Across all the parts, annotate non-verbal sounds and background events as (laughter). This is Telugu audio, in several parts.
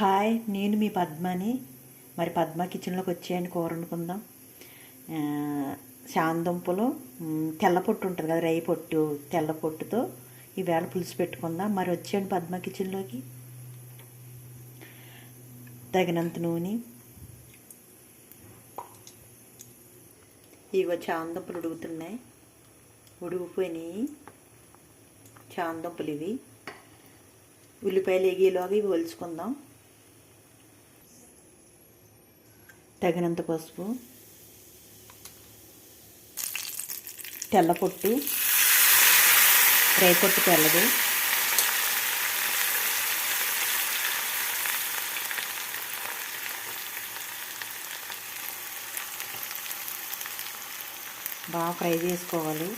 హాయ్ నేను మీ పద్మని. మరి పద్మ కిచెన్లోకి వచ్చేయండి కూర వండుకుందాం. శాందుంపలు తెల్ల పొట్టు ఉంటుంది కదా రై పొట్టు తెల్ల పొట్టుతో ఈవేళ పులుసు పెట్టుకుందాం. మరి వచ్చేయండి పద్మ కిచెన్లోకి. తగినంత నూనె. ఇగో చాందుంపలు ఉడుగుతున్నాయి ఉడిగిపోయినాయి చాందుంపలు ఇవి. ఉల్లిపాయలు ఎగిలోగా ఇవి ఒలుచుకుందాం. తగినంత పసుపు తెల్ల పొట్టు రేపొట్టు తెల్లదు బాగా ఫ్రై చేసుకోవాలి.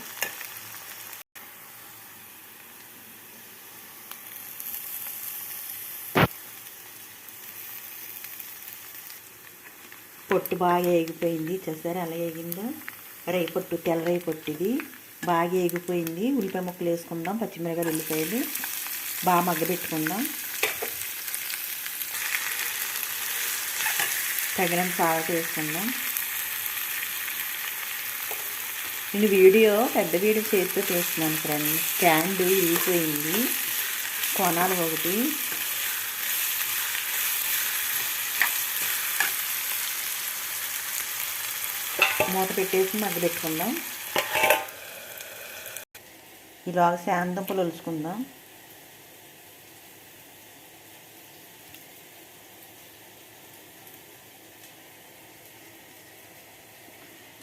పొట్టు బాగా ఎగిపోయింది చూసారు ఎలా ఎగిందో రై పొట్టు తెల్ల రై పొట్టు ఇది బాగా ఎగిపోయింది ఉల్లిపాయ ముక్కలు వేసుకుందాం. పచ్చిమిరకాయలు ఉల్లిపాయలు బాగా మగ్గబెట్టుకుందాం. తగినంత సాల్ట్ వేసుకుందాం. నేను వీడియో పెద్ద వీడియో చేతితో చేస్తున్నాను ఫ్రెండ్ స్టాండ్ విరిగిపోయింది కొనాలి ఒకటి. మూత పెట్టేసి మగ్గ పెట్టుకుందాం. ఇలాగ శాంతంపులు ఒలుచుకుందాం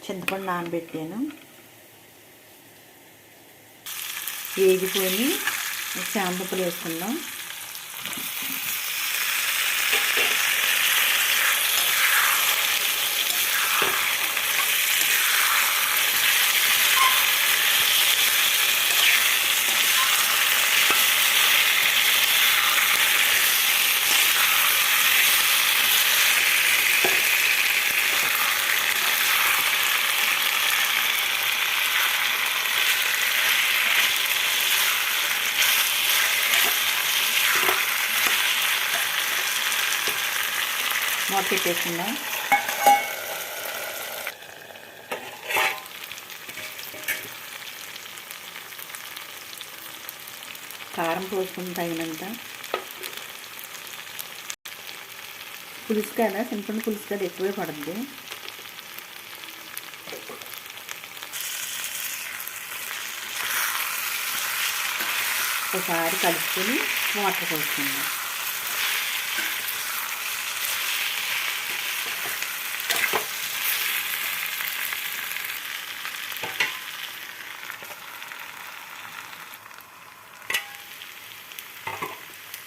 చింతపండు నానబెట్టాను. వేగిపోయి శాంతంపులు వేసుకుందాం మూత పెట్టేసుకుందాం కారం పోసుకుని తగినంత. పులుసు కదా సింపుల్ పులుసు కదా ఎక్కువే పడుతుంది. ఒకసారి కలుపుకొని వాటర్ పోసుకుందాం.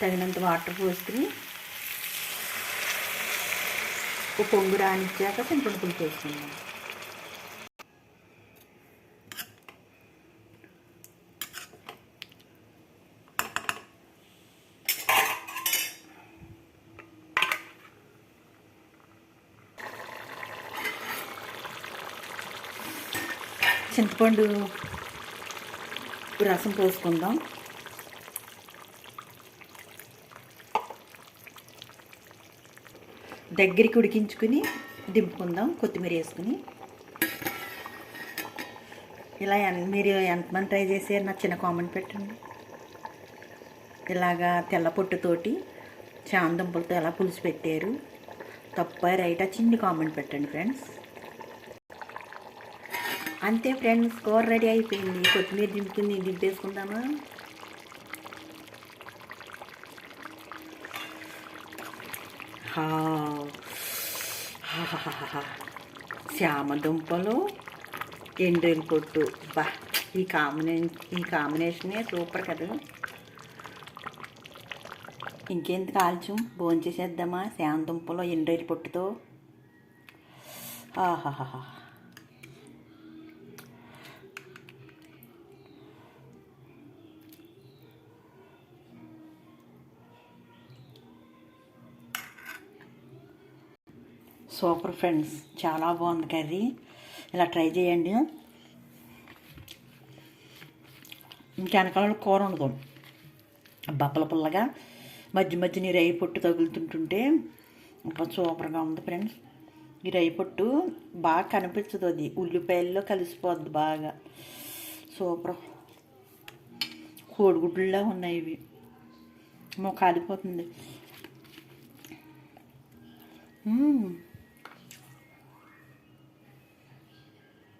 తగినంత వాటర్ పోసుకుని ఒక పొంగు రానిచ్చాక చింతపండు పులుసు వేసుకుందాం. చింతపండు రసం పోసుకుందాం. దగ్గరికి ఉడికించుకుని దింపుకుందాం కొత్తిమీర వేసుకుని. ఇలా మీరు ఎంతమంది ట్రై చేసారు నాకు చిన్న కామెంట్ పెట్టండి. ఇలాగా తెల్ల పొట్టుతోటి చాందంపులతో ఎలా పులుసు పెట్టారు? తప్ప రైటా చిన్ని కామెంట్ పెట్టండి ఫ్రెండ్స్. అంతే ఫ్రెండ్స్ కూర రెడీ అయిపోయింది. కొత్తిమీర దింపుకుని దింపేసుకుందామా? (laughs) శ్యామదుంపలు ఎండ్రిల్ పొట్టు. బా ఈ కాంబినే ఈ కాంబినేషనే సూపర్ కదా. ఇంకెంత కాల్చం? భోంచేసేద్దామా? శ్యామదుంపలు ఎండ్రిల్ పొట్టుతో. ఆహాహా సూపర్ ఫ్రెండ్స్. చాలా బాగుంది కర్రీ. ఇలా ట్రై చేయండి. ఇంకెనకాల కూర వండుకోండి బప్పల పుల్లగా మధ్య మధ్య ఈ రై పొట్టు తగులుతుంటుంటే ఇంకా సూపర్గా ఉంది ఫ్రెండ్స్. ఈ రై పొట్టు బాగా కనిపించదు అది. ఉల్లిపాయల్లో కలిసిపోద్ది బాగా. సూపర్. కోడిగుడ్లులా ఉన్నాయి ఇవి. మొ కాలిపోతుంది.